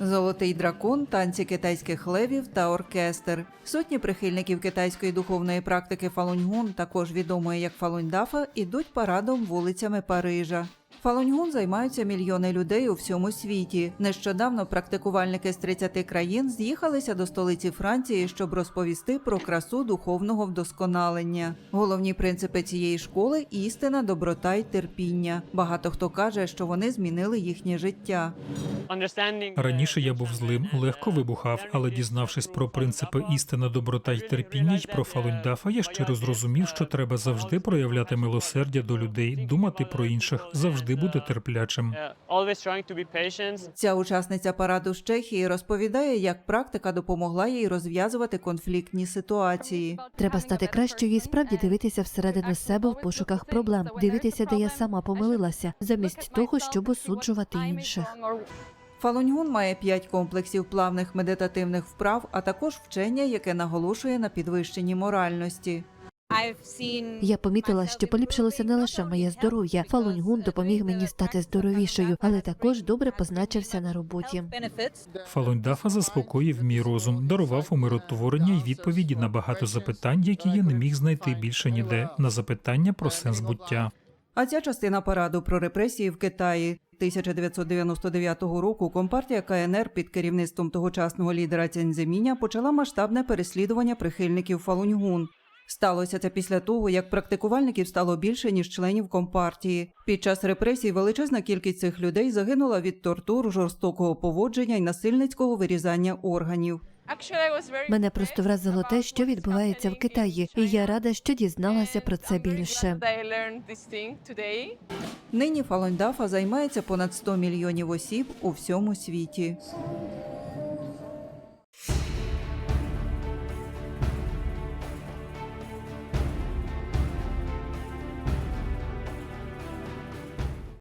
Золотий дракон, танці китайських левів та оркестр. Сотні прихильників китайської духовної практики Фалуньгун, також відомої як Фалуньдафа, ідуть парадом вулицями Парижа. Фалуньгун займаються мільйони людей у всьому світі. Нещодавно практикувальники з 30 країн з'їхалися до столиці Франції, щоб розповісти про красу духовного вдосконалення. Головні принципи цієї школи істина, доброта й терпіння. Багато хто каже, що вони змінили їхнє життя. Раніше я був злим, легко вибухав, але дізнавшись про принципи істина, доброта й терпіння й про Фалуньдафа, я щиро зрозумів, що треба завжди проявляти милосердя до людей, думати про інших, завжди бути терплячим. Ця учасниця параду з Чехії розповідає, як практика допомогла їй розв'язувати конфліктні ситуації. Треба стати кращою і справді дивитися всередину себе в пошуках проблем, дивитися, де я сама помилилася, замість того, щоб осуджувати інших. Фалуньгун має п'ять комплексів плавних медитативних вправ, а також вчення, яке наголошує на підвищенні моральності. Я помітила, що поліпшилося не лише моє здоров'я. Фалуньгун допоміг мені стати здоровішою, але також добре позначився на роботі. Фалуньдафа заспокоїв мій розум, дарував умиротворення й відповіді на багато запитань, які я не міг знайти більше ніде, на запитання про сенс буття. А ця частина параду про репресії в Китаї 1999 року компартія КНР під керівництвом тогочасного лідера Цяньземіня почала масштабне переслідування прихильників Фалуньгун. Сталося це після того, як практикувальників стало більше ніж членів компартії. Під час репресій величезна кількість цих людей загинула від тортур, жорстокого поводження й насильницького вирізання органів. Мене просто вразило те, що відбувається в Китаї, і я рада, що дізналася про це більше. Нині Фалондафа займається понад 100 мільйонів осіб у всьому світі.